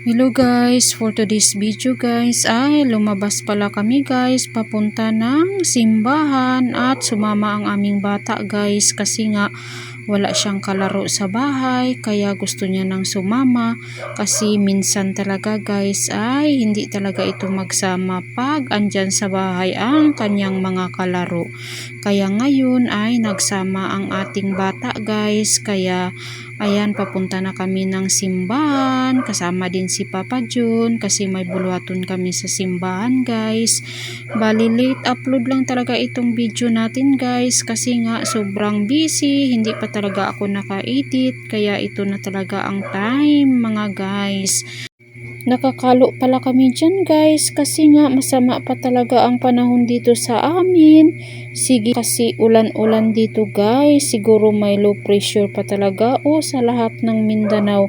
Hello guys, for today's video guys ay lumabas pala kami guys papunta ng simbahan at sumama ang aming bata guys kasi nga wala siyang kalaro sa bahay kaya gusto niya nang sumama. Kasi minsan talaga guys ay hindi talaga ito magsama pag andyan sa bahay ang kanyang mga kalaro kaya ngayon ay nagsama ang ating bata guys kaya Ayan, papunta na kami ng simbahan. Kasama din si Papa Jun kasi may bulwaton kami sa simbahan guys. Bali late upload lang talaga itong video natin guys kasi nga sobrang busy. Hindi pa talaga ako naka-edit kaya ito na talaga ang time mga guys. Nakakalo pala kami dyan guys kasi nga masama pa talaga ang panahon dito sa amin. Sige kasi ulan-ulan dito guys. Siguro may low pressure pa talaga o sa lahat ng Mindanao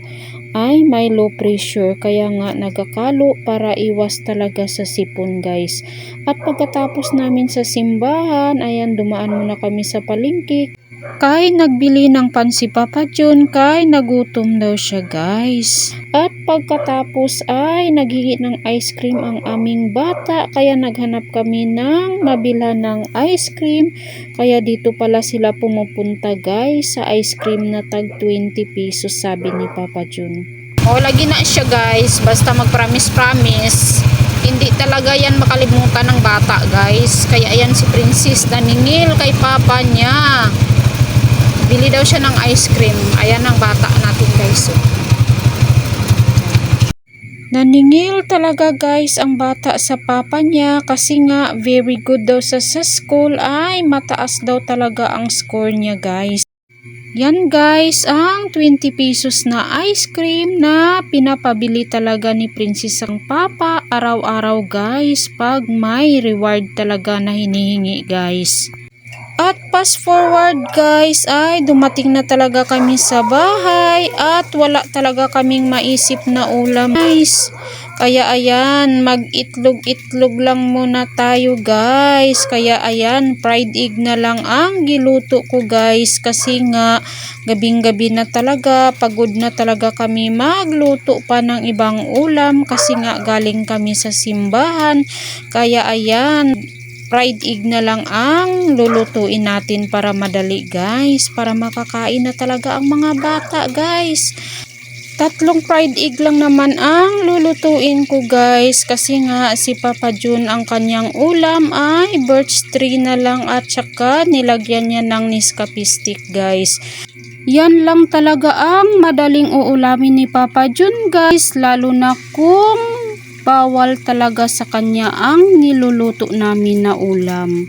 ay may low pressure kaya nga nagakalo para iwas talaga sa sipon guys. At pagkatapos namin sa simbahan, ayan dumaan muna kami sa palengke Kay nagbili ng pan si Papa John kay nagutom daw siya guys. At pagkatapos ay naghihi ng ice cream ang aming bata kaya naghanap kami ng mabila ng ice cream. Kaya dito pala sila pumupunta guys sa ice cream na tag 20 pesos sabi ni Papa John. O lagi na siya guys basta mag-promise-promise hindi talaga yan makalimutan ng bata guys kaya ayan si Princess naningil kay papa niya bili daw siya ng ice cream ayan ang bata natin guys oh. naningil talaga guys ang bata sa papa niya kasi nga very good daw sa, sa school ay mataas daw talaga ang score niya guys yan guys, ang 20 pesos na ice cream na pinapabili talaga ni Princess ang Papa araw-araw guys pag may reward talaga na hinihingi guys. At fast forward guys ay dumating na talaga kami sa bahay at wala talaga kaming maisip na ulam guys. Kaya ayan, mag-itlog-itlog lang muna tayo guys. Kaya ayan, fried egg na lang ang giluto ko guys. Kasi nga, gabing-gabi na talaga, pagod na talaga kami magluto pa ng ibang ulam. Kasi nga, galing kami sa simbahan. Kaya ayan, fried egg na lang ang lulutuin natin para madali guys. Para makakain na talaga ang mga bata guys. Tatlong fried egg lang naman ang lulutuin ko guys. Kasi nga si Papa Jun ang kanyang ulam ay birch tree na lang at saka nilagyan niya ng Nescafe stick guys. Yan lang talaga ang madaling uulamin ni Papa Jun guys. Lalo na kung bawal talaga sa kanya ang niluluto namin na ulam.